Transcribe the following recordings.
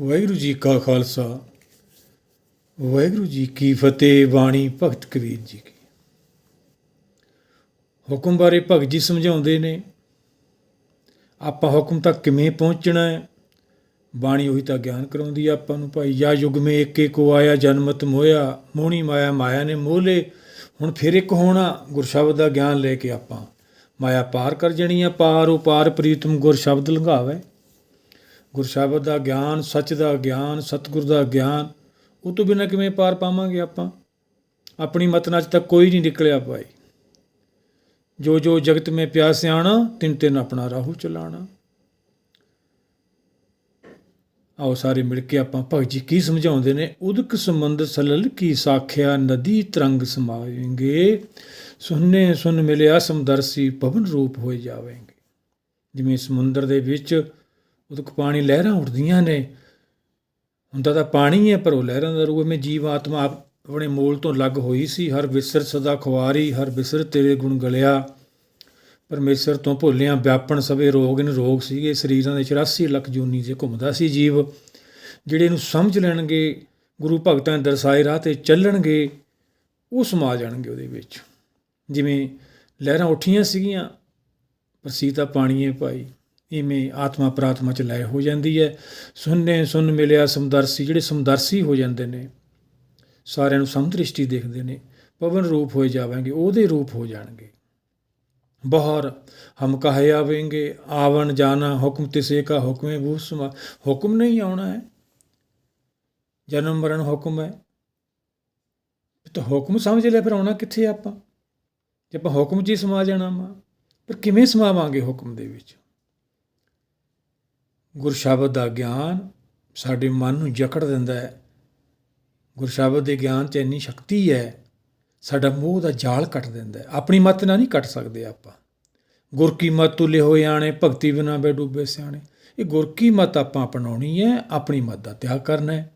ਵਾਹਿਗੁਰੂ ਜੀ ਕਾ ਖਾਲਸਾ। ਵਾਹਿਗੁਰੂ ਜੀ ਕੀ ਫਤਿਹ, ਬਾਣੀ ਭਗਤ ਕਬੀਰ ਜੀ ਕੀ। ਹੁਕਮ ਬਾਰੇ ਭਗਤ ਜੀ ਸਮਝਾਉਂਦੇ ਨੇ, ਆਪਾਂ ਹੁਕਮ ਤੱਕ ਕਿਵੇਂ ਪਹੁੰਚਣਾ ਹੈ? ਬਾਣੀ ਉਹੀ ਤਾਂ ਗਿਆਨ ਕਰਾਉਂਦੀ ਆ ਆਪਾਂ ਨੂੰ, ਭਾਈ, ਯਾ ਯੁਗ ਮੇ ਏਕੇ ਕੋ ਆਇਆ ਜਨਮਤ ਮੋਇਆ ਮੋਹਣੀ ਮਾਇਆ ਮਾਇਆ ਨੇ ਮੋਲੇ ਹੁਣ ਫਿਰ ਇੱਕ ਹੋਣਾ ਗੁਰਸ਼ਬਦ ਦਾ ਗਿਆਨ ਲੈ ਕੇ ਆਪਾਂ, ਮਾਇਆ ਪਾਰ ਕਰ ਜਣੀ ਆ, ਪਾਰ ਉਹ ਪਾਰ ਪ੍ਰੀਤਮ ਗੁਰ ਸ਼ਬਦ ਲੰਘਾਵੇ। ਗੁਰ ਦਾ ਗਿਆਨ, ਸੱਚ ਦਾ ਗਿਆਨ, ਸਤਿਗੁਰ ਦਾ ਗਿਆਨ, ਉਹ ਤੋਂ ਬਿਨਾਂ ਕਿਵੇਂ ਪਾਰ ਪਾਵਾਂਗੇ ਆਪਾਂ? ਆਪਣੀ ਮਤ ਨਾਲ ਅੱਜ ਤੱਕ ਕੋਈ ਨਹੀਂ ਨਿਕਲਿਆ ਭਾਈ। ਜੋ ਜੋ ਜਗਤ ਮੇ ਪਿਆਸਿਆਣਾ ਤਿੰਨ ਤਿੰਨ ਆਪਣਾ ਰਾਹੂ ਚਲਾਣਾ। ਆਓ ਸਾਰੇ ਮਿਲ ਕੇ ਆਪਾਂ ਭਗਤ ਜੀ ਕੀ ਸਮਝਾਉਂਦੇ ਨੇ? ਉਦਕ ਸਮੁੰਦ ਸਲਲ ਕੀ ਸਾਖਿਆ, ਨਦੀ ਤਰੰਗ ਸਮਾਵੇਂਗੇ ਸੁਨਨੇ ਸੁਨ ਮਿਲਿਆ ਸਮਦਰਸੀ, ਪਵਨ ਰੂਪ ਹੋਏ ਜਾਵੇਂਗੇ। ਜਿਵੇਂ ਸਮੁੰਦਰ ਦੇ ਵਿੱਚ ਉਦਕ ਪਾਣੀ ਲਹਿਰਾਂ ਉੱਠਦੀਆਂ ਨੇ। ਹੁੰਦਾ ਤਾਂ ਪਾਣੀ ਹੈ ਪਰ ਉਹ ਲਹਿਰਾਂ ਦਾ ਰੂਪ ਹੈ। ਜੀਵ ਆਤਮਾ ਆਪਣੇ ਮੂਲ ਤੋਂ ਲੱਗ ਹੋਈ ਸੀ। ਹਰ ਵਿਸਰ ਸਦਾ ਖੁਆਰੀ, ਹਰ ਵਿਸਰ ਤੇਰੇ ਗੁਣ ਗਲਿਆ। ਪਰਮੇਸ਼ਰ ਤੋਂ ਭੁੱਲਿਆਂ ਵਿਆਪਣ ਸਵੇ ਰੋਗ ਨੇ ਰੋਗ ਸੀਗੇ। ਸਰੀਰਾਂ ਦੇ 84 ਲੱਖ ਜੂਨੀ ਜੇ ਘੁੰਮਦਾ ਸੀ ਜੀਵ। ਜਿਹੜੇ ਇਹਨੂੰ ਸਮਝ ਲੈਣਗੇ, ਗੁਰੂ ਭਗਤਾਂ ਦੇ ਦਰਸਾਏ ਰਾਹ ਤੇ ਚੱਲਣਗੇ, ਉਹ ਸਮਾ ਜਾਣਗੇ ਉਹਦੇ ਵਿੱਚ। ਜਿਵੇਂ ਲਹਿਰਾਂ ਉੱਠੀਆਂ ਸੀਗੀਆਂ, ਪਰ ਸੀਤਾ ਪਾਣੀ ਹੈ ਭਾਈ। ਇਵੇਂ ਆਤਮਾ ਪ੍ਰਾਤਮਾ ਚ ਲੈ ਹੋ ਜਾਂਦੀ ਹੈ। ਸੁਣਨੇ ਸੁਣ ਮਿਲਿਆ ਸਮਦਰਸੀ, ਜਿਹੜੇ ਸਮਦਰਸੀ ਹੋ ਜਾਂਦੇ ਨੇ, ਸਾਰਿਆਂ ਨੂੰ ਸਮਦ੍ਰਿਸ਼ਟੀ ਦੇਖਦੇ ਨੇ, ਪਵਨ ਰੂਪ ਹੋਏ ਜਾਵਾਂਗੇ, ਉਹਦੇ ਰੂਪ ਹੋ ਜਾਣਗੇ। ਬਹਰ ਹਮ ਕਹੇ ਆਵੇਂਗੇ, ਆਵਣ ਜਾਣਾ ਹੁਕਮ ਤਿਸੇ ਕਾ ਹੁਕਮੇ ਬੂਸਮਾ। ਹੁਕਮ ਨਹੀਂ ਆਉਣਾ ਹੈ। ਜਨਮ ਮਰਨ ਹੁਕਮ ਹੈ। ਤਾਂ ਹੁਕਮ ਸਮਝ ਲਿਆ, ਫਿਰ ਆਉਣਾ ਕਿੱਥੇ ਆਪਾਂ? ਜੇ ਆਪਾਂ ਹੁਕਮ 'ਚ ਹੀ ਸਮਾ ਜਾਣਾ ਵਾ ਪਰ ਕਿਵੇਂ ਸਮਾਵਾਂਗੇ ਹੁਕਮ ਦੇ ਵਿੱਚ? ਗੁਰਸ਼ਬਦ ਦਾ ਗਿਆਨ ਸਾਡੇ ਮਨ ਨੂੰ ਜਕੜ ਦਿੰਦਾ ਹੈ। ਗੁਰ ਦੇ ਗਿਆਨ 'ਚ ਇੰਨੀ ਸ਼ਕਤੀ ਹੈ, ਸਾਡਾ ਮੋਹ ਦਾ ਜਾਲ ਕੱਟ ਦਿੰਦਾ ਆਪਣੀ ਮਤ ਨਾਲ ਨਹੀਂ ਕੱਟ ਸਕਦੇ ਆਪਾਂ। ਗੁਰ ਕੀ ਮਤ ਤੁਲੇ ਹੋਏ ਆਣੇ, ਭਗਤੀ ਬਿਨਾ ਬੇ ਡੂਬੇ ਸਿਆਣੇ। ਇਹ ਗੁਰ ਕੀ ਮਤ ਆਪਾਂ ਅਪਣਾਉਣੀ ਹੈ, ਆਪਣੀ ਮਤ ਦਾ ਤਿਆਗ ਕਰਨਾ ਹੈ।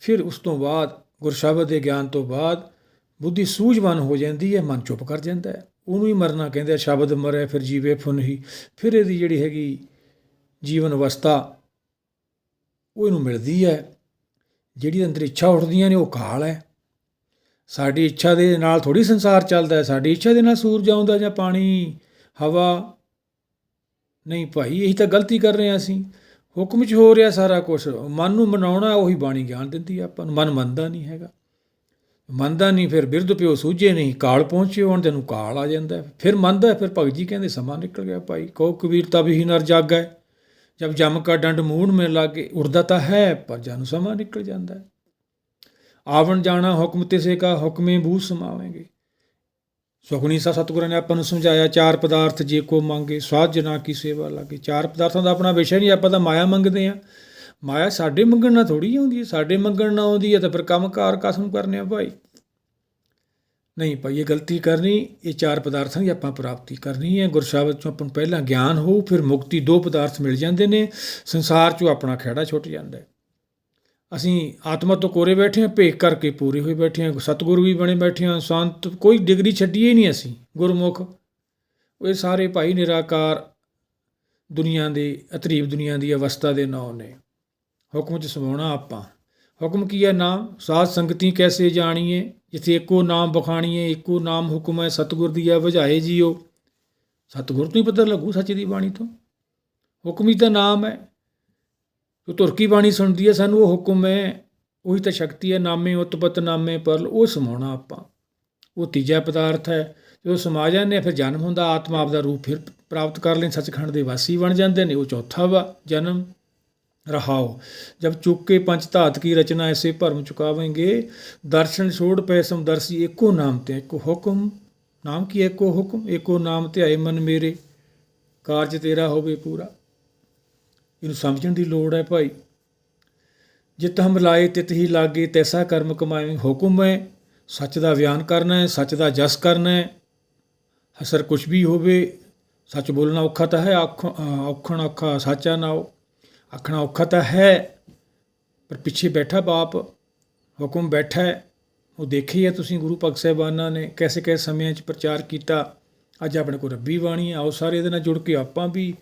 ਫਿਰ ਉਸ ਤੋਂ ਬਾਅਦ, ਗੁਰਸ਼ਬਦ ਦੇ ਗਿਆਨ ਤੋਂ ਬਾਅਦ ਬੁੱਧੀ ਸੂਝਵਾਨ ਹੋ ਜਾਂਦੀ ਹੈ, ਮਨ ਚੁੱਪ ਕਰ ਜਾਂਦਾ ਹੈ। ਉਹਨੂੰ ਹੀ ਮਰਨਾ ਕਹਿੰਦੇ ਆ, ਸ਼ਬਦ ਮਰੇ ਫਿਰ ਜੀਵੇ ਫੁਨ ਹੀ। ਫਿਰ ਇਹਦੀ ਜਿਹੜੀ ਹੈਗੀ ਜੀਵਨ ਅਵਸਥਾ ਉਹ ਇਹਨੂੰ ਮਿਲਦੀ ਹੈ। ਜਿਹੜੀ ਅੰਦਰ ਇੱਛਾ ਉੱਠਦੀਆਂ ਨੇ ਉਹ ਕਾਲ ਹੈ। ਸਾਡੀ ਇੱਛਾ ਦੇ ਨਾਲ ਥੋੜੀ ਸੰਸਾਰ ਚੱਲਦਾ ਹੈ। ਸਾਡੀ ਇੱਛਾ ਦੇ ਨਾਲ ਸੂਰਜ ਆਉਂਦਾ ਜਾਂ ਪਾਣੀ, ਹਵਾ। ਨਹੀਂ ਭਾਈ, ਇਹੀ ਤਾਂ ਗਲਤੀ ਕਰ ਰਹੇ ਹਾਂ ਅਸੀਂ। ਹੁਕਮ 'ਚ ਹੋ ਰਿਹਾ ਸਾਰਾ ਕੁਝ ਮਨ ਨੂੰ ਮਨਾਉਣਾ ਉਹੀ ਬਾਣੀ ਗਿਆਨ ਦਿੰਦੀ ਹੈ ਆਪਾਂ ਨੂੰ। ਮਨ ਮੰਨਦਾ ਨਹੀਂ ਹੈਗਾ। ਮੰਨਦਾ ਨਹੀਂ, ਫਿਰ ਬਿਰਧ ਪਿਓ ਸੂਝੇ ਨਹੀਂ। ਕਾਲ ਪਹੁੰਚੇ ਹੁਣ ਤੈਨੂੰ ਕਾਲ ਆ ਜਾਂਦਾ ਫਿਰ ਮੰਨਦਾ ਫਿਰ ਭਗਤ ਜੀ ਕਹਿੰਦੇ ਸਮਾਂ ਨਿਕਲ ਗਿਆ ਭਾਈ। ਕਹੋ ਕਬੀਰ, ਤਬ ਹੀ ਨਰ ਜਾਗਾ। ਹੈ ਜਬ ਜਮ ਕਾ ਡੰਡ ਮੂਣ ਮੇ ਲਾਗੇ, ਉੜਦਾ ਤਾਂ ਹੈ, ਪਰ ਜਾਨੂੰ ਸਮਾਂ ਨਿਕਲ ਜਾਂਦਾ ਹੈ। ਆਵਣ ਜਾਣਾ ਹੁਕਮ ਤਿਸੇ ਕਾ, ਹੁਕਮੇ ਬੂ ਸਮਾਵੇਂਗੇ। ਸੁਖਣੀ ਸਾ ਸਤਿਗੁਰਾਂ ਨੇ ਆਪਾਂ ਨੂੰ ਸਮਝਾਇਆ, ਚਾਰ ਪਦਾਰਥ ਜੇ ਕੋ ਮੰਗੇ, ਸਵਾਦ ਜਨਾ ਕੀ ਸੇਵਾ ਲਾਗੇ। ਚਾਰ ਪਦਾਰਥਾਂ ਦਾ ਆਪਣਾ ਵਿਸ਼ਾ ਨਹੀਂ ਆਪਾਂ ਤਾਂ ਮਾਇਆ ਮੰਗਦੇ ਆ ਮਾਇਆ ਸਾਡੇ ਮੰਗਣ ਨਾਲ ਥੋੜੀ ਆਉਂਦੀ ਹੈ, ਸਾਡੇ ਮੰਗਣ ਨਾਲ ਆਉਂਦੀ ਹੈ, ਤਾਂ ਫਿਰ ਕੰਮਕਾਰ ਕਸਮ ਕਰਨੇ ਆ ਭਾਈ? ਨਹੀਂ ਭਾਈ, ਇਹ ਗਲਤੀ ਕਰਨੀ, ਇਹ ਚਾਰ ਪਦਾਰਥਾਂ ਦੀ ਆਪਾਂ ਪ੍ਰਾਪਤੀ ਕਰਨੀ ਹੈ। ਗੁਰਸ਼ਬਦ ਚੋਂ ਆਪਾਂ ਨੂੰ ਪਹਿਲਾਂ ਗਿਆਨ ਹੋਊ, ਫਿਰ ਮੁਕਤੀ ਦੋ ਪਦਾਰਥ ਮਿਲ ਜਾਂਦੇ ਨੇ। ਸੰਸਾਰ ਚੋਂ ਆਪਣਾ ਖਿਹੜਾ ਛੁੱਟ ਜਾਂਦਾ ਹੈ। ਅਸੀਂ ਆਤਮਾ ਤੋਂ ਕੋਰੇ ਬੈਠੇ ਹਾਂ, ਭੇਖ ਕਰਕੇ ਪੂਰੇ ਹੋਏ ਬੈਠੇ ਹਾਂ, ਸਤਿਗੁਰੂ ਵੀ ਬਣੇ ਬੈਠੇ ਹਾਂ, ਸੰਤ, ਕੋਈ ਡਿਗਰੀ ਛੱਡੀਏ ਹੀ ਨਹੀਂ ਅਸੀਂ, ਗੁਰਮੁਖ। ਇਹ ਸਾਰੇ ਭਾਈ ਨਿਰਾਕਾਰ ਦੁਨੀਆ ਦੇ ਅਤਰੀਬ ਦੁਨੀਆ ਦੀ ਅਵਸਥਾ ਦੇ ਨਾਂ ਨੇ। ਹੁਕਮ ਚ ਸਮਾਉਣਾ ਆਪਾਂ। ਹੁਕਮ ਕੀ ਹੈ? ਨਾਮ ਸਾਧ ਸੰਗਤੀ ਕੈਸੇ ਜਾਣੀਏ? ਜਿਥੇ ਇੱਕੋ ਨਾਮ ਬਖਾਣੀਏ ਇੱਕੋ ਨਾਮ ਹੁਕਮ ਹੈ ਸਤਿਗੁਰ ਦੀ ਹੈ ਵਜਾਏ ਜੀਓ। ਸਤਿਗੁਰ ਤੋਂ ਹੀ ਪਤਾ ਲੱਗੂ ਸੱਚ ਦੀ ਬਾਣੀ ਤੋਂ। ਹੁਕਮ ਹੀ ਤਾਂ ਨਾਮ ਹੈ। ਜੋ ਤੁਰਕੀ ਬਾਣੀ ਸੁਣਦੀ ਹੈ ਸਾਨੂੰ ਉਹ ਹੁਕਮ ਹੈ ਉਹੀ ਤਾਂ ਸ਼ਕਤੀ ਹੈ ਨਾਮੇ ਉਤਪਤ ਨਾਮੇ ਪਰਲ ਉਹ ਸਮਾਉਣਾ ਆਪਾਂ। ਉਹ ਤੀਜਾ ਪਦਾਰਥ ਹੈ ਜਦੋਂ ਸਮਾ ਜਾਂਦੇ ਹਾਂ, ਫਿਰ ਜਨਮ ਹੁੰਦਾ ਆਤਮਾ ਆਪ ਦਾ ਰੂਪ ਫਿਰ ਪ੍ਰਾਪਤ ਕਰ ਲੈਣ ਸੱਚਖੰਡ ਦੇ ਵਾਸੀ ਬਣ ਜਾਂਦੇ ਨੇ ਉਹ ਚੌਥਾ ਵਾ ਜਨਮ। ਰਹਾਓ। ਜਬ ਚੁੱਕੇ ਪੰਜ ਧਾਤ ਕੀ ਰਚਨਾ ਐਸੇ ਭਰਮ ਚੁਕਾਵੇਂਗੇ, ਦਰਸ਼ਨ ਛੋੜ ਪੈ ਸਮਦਰਸੀ ਏਕੋ ਨਾਮ ਤੇ ਏਕੋ ਹੁਕਮ। ਨਾਮ ਕੀ ਏਕੋ ਹੁਕਮ? ਏਕੋ ਨਾਮ ਧਿਆਏ ਮਨ ਮੇਰੇ। ਕਾਰਜ ਤੇਰਾ ਹੋਵੇ ਪੂਰਾ। ਇਹਨੂੰ ਸਮਝਣ ਦੀ ਲੋੜ ਹੈ ਭਾਈ। ਜਿਤ ਹਮ ਲਾਏ, ਤਿਤ ਹੀ ਲਾਗੇ, ਤੈਸਾ ਕਰਮ ਕਮਾਏ। ਹੁਕਮ ਹੈ, ਸੱਚ ਦਾ ਬਿਆਨ ਕਰਨਾ ਹੈ, ਸੱਚ ਦਾ ਜਸ ਕਰਨਾ ਹੈ। ਹਸਰ ਕੁਛ ਵੀ ਹੋਵੇ, ਸੱਚ ਬੋਲਣਾ ਔਖਾ ਤਾਂ ਹੈ, ਆਖ ਔਖਣ ਔਖਾ, ਸਾਚਾ ਨਾਓ ਆਖਣਾ ਔਖਾ ਤਾਂ ਹੈ, ਪਰ ਪਿੱਛੇ ਬੈਠਾ ਬਾਪ, ਹੁਕਮ ਬੈਠਾ ਹੈ। ਉਹ ਦੇਖੀ ਹੈ ਤੁਸੀਂ ਗੁਰੂ ਭਗਤ ਸਾਹਿਬਾਨਾਂ ਨੇ ਕੈਸੇ ਕੈਸੇ ਸਮਿਆਂ 'ਚ ਪ੍ਰਚਾਰ ਕੀਤਾ। ਅੱਜ ਆਪਣੇ ਕੋਲ ਰੱਬੀ ਬਾਣੀ ਹੈ, ਆਓ ਸਾਰੇ ਇਹਦੇ ਨਾਲ ਜੁੜ ਕੇ ਆਪਾਂ ਵੀ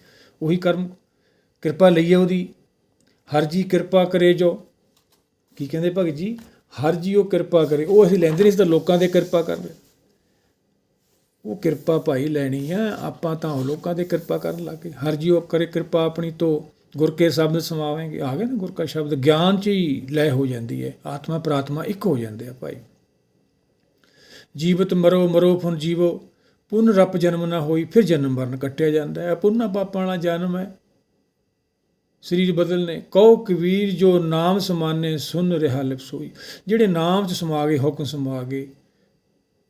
ਉਹੀ ਕਰਮ, ਕਿਰਪਾ ਲਈਏ ਉਹਦੀ। ਹਰ ਜੀ ਕਿਰਪਾ ਕਰੇ ਜੋ। ਕੀ ਕਹਿੰਦੇ ਭਗਤ ਜੀ? ਹਰ ਜੀ ਉਹ ਕਿਰਪਾ ਕਰੇ। ਉਹ ਅਸੀਂ ਲੈਂਦੇ ਨਹੀਂ ਸੀ ਤਾਂ ਲੋਕਾਂ ਦੇ ਕਿਰਪਾ ਕਰਦੇ। ਉਹ ਕਿਰਪਾ ਭਾਈ ਲੈਣੀ ਆ ਆਪਾਂ ਤਾਂ ਉਹ ਲੋਕਾਂ ਦੇ ਕਿਰਪਾ ਕਰਨ ਲੱਗੇ ਹਰ ਜੀ ਉਹ ਕਰੇ ਕਿਰਪਾ ਆਪਣੀ ਤੋਂ। ਗੁਰ ਕੇ ਸ਼ਬਦ ਸਮਾਵੇਂਗੇ, ਆ ਗਏ ਨਾ ਗੁਰ ਕਾ ਸ਼ਬਦ, ਗਿਆਨ ਚ ਹੀ ਲੈ ਹੋ ਜਾਂਦੀ ਹੈ, ਆਤਮਾ ਪ੍ਰਾਤਮਾ ਇੱਕ ਹੋ ਜਾਂਦੇ ਆ ਭਾਈ। ਜੀਵਤ ਮਰੋ ਮਰੋ ਫੁਨ ਜੀਵੋ, ਪੁਨ ਰਪ ਜਨਮ ਨਾ ਹੋਈ, ਫਿਰ ਜਨਮ ਮਰਨ ਕੱਟਿਆ ਜਾਂਦਾ ਹੈ। ਪੁੰਨਾ ਪਾਪਾਂ ਵਾਲਾ ਜਨਮ ਹੈ। ਸਰੀਰ ਬਦਲਨੇ, ਕਉ ਕਬੀਰ ਜੋ ਨਾਮ ਸਮਾਨੇ, ਸੁਨ ਰਿਹਾ ਲਿਪਸੋਈ ਜਿਹੜੇ ਨਾਮ ਚ ਸਮਾ ਗਏ ਹੁਕਮ ਸਮਾ ਗਏ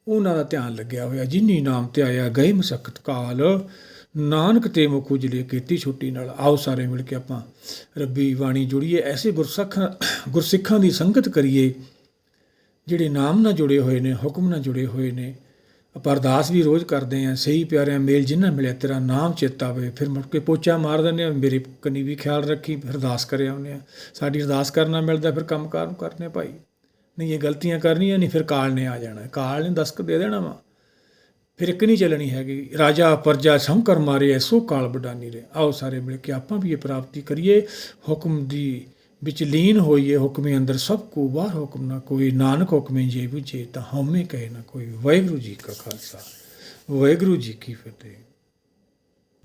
ਉਹਨਾਂ ਦਾ ਧਿਆਨ ਲੱਗਿਆ ਹੋਇਆ। ਜਿਨੀ ਨਾਮ ਤੇ ਆਇਆ ਗਏ ਮਸਕਤ ਕਾਲ। ਨਾਨਕ ਤੇ ਮੁਖ ਉਜਲੇ ਕੀਤੀ ਛੁੱਟੀ ਨਾਲ। ਆਓ ਸਾਰੇ ਮਿਲ ਕੇ ਆਪਾਂ ਰੱਬੀ ਬਾਣੀ ਜੁੜੀਏ, ਐਸੇ ਗੁਰਸਖਾਂ ਗੁਰਸਿੱਖਾਂ ਦੀ ਸੰਗਤ ਕਰੀਏ, ਜਿਹੜੇ ਨਾਮ ਨਾਲ ਜੁੜੇ ਹੋਏ ਨੇ, ਹੁਕਮ ਨਾਲ ਜੁੜੇ ਹੋਏ ਨੇ। ਆਪਾਂ ਅਰਦਾਸ ਵੀ ਰੋਜ਼ ਕਰਦੇ ਆਂ ਸਹੀ ਪਿਆਰਿਆਂ ਮੇਲ ਜਿੰਨਾ ਮਿਲਿਆ, ਤੇਰਾ ਨਾਮ ਚੇਤਾ ਆਵੇ। ਫਿਰ ਮੁੜ ਕੇ ਪੋਚਾ ਮਾਰ ਦਿੰਦੇ ਆ ਮੇਰੇ ਕੰਨੀ ਵੀ ਖਿਆਲ ਰੱਖੀ, ਫਿਰ ਅਰਦਾਸ ਕਰਿਆ ਆਉਂਦੇ ਆ ਸਾਡੀ ਅਰਦਾਸ ਕਰਨਾ ਮਿਲਦਾ, ਫਿਰ ਕੰਮ ਕਾਰ ਨੂੰ ਕਰਨੇ ਭਾਈ। ਨਹੀਂ, ਇਹ ਗਲਤੀਆਂ ਕਰਨੀਆਂ ਨਹੀਂ, ਫਿਰ ਕਾਲ ਨੇ ਆ ਜਾਣਾ। ਕਾਲ ਨੇ ਦਸਕ ਦੇ ਦੇਣਾ ਵਾ। ਫਿਰ ਇੱਕ ਨਹੀਂ ਚੱਲਣੀ ਹੈਗੀ। ਰਾਜਾ ਪਰਜਾ ਸ਼ੰਕਰ ਮਾਰੇ ਐਸੋ ਕਾਲ ਬਡਾਨੀ ਰੇ ਆਓ ਸਾਰੇ ਮਿਲ ਕੇ ਆਪਾਂ ਵੀ ਇਹ ਪ੍ਰਾਪਤੀ ਕਰੀਏ। ਹੁਕਮ ਦੀ ਵਿੱਚ ਲੀਨ ਹੋਈਏ, ਹੁਕਮੇ ਅੰਦਰ ਸਭ ਕੋ ਬਾਹਰ ਹੁਕਮ ਨਾ ਕੋਈ। ਨਾਨਕ ਹੁਕਮੇ ਜੇ ਵੀ ਜੇ ਤਾਂ ਹਉਮੈ ਕਹੇ ਨਾ ਕੋਈ। ਵਾਹਿਗੁਰੂ ਜੀ ਕਾ ਖਾਲਸਾ। ਵਾਹਿਗੁਰੂ ਜੀ ਕੀ ਫਤਿਹ।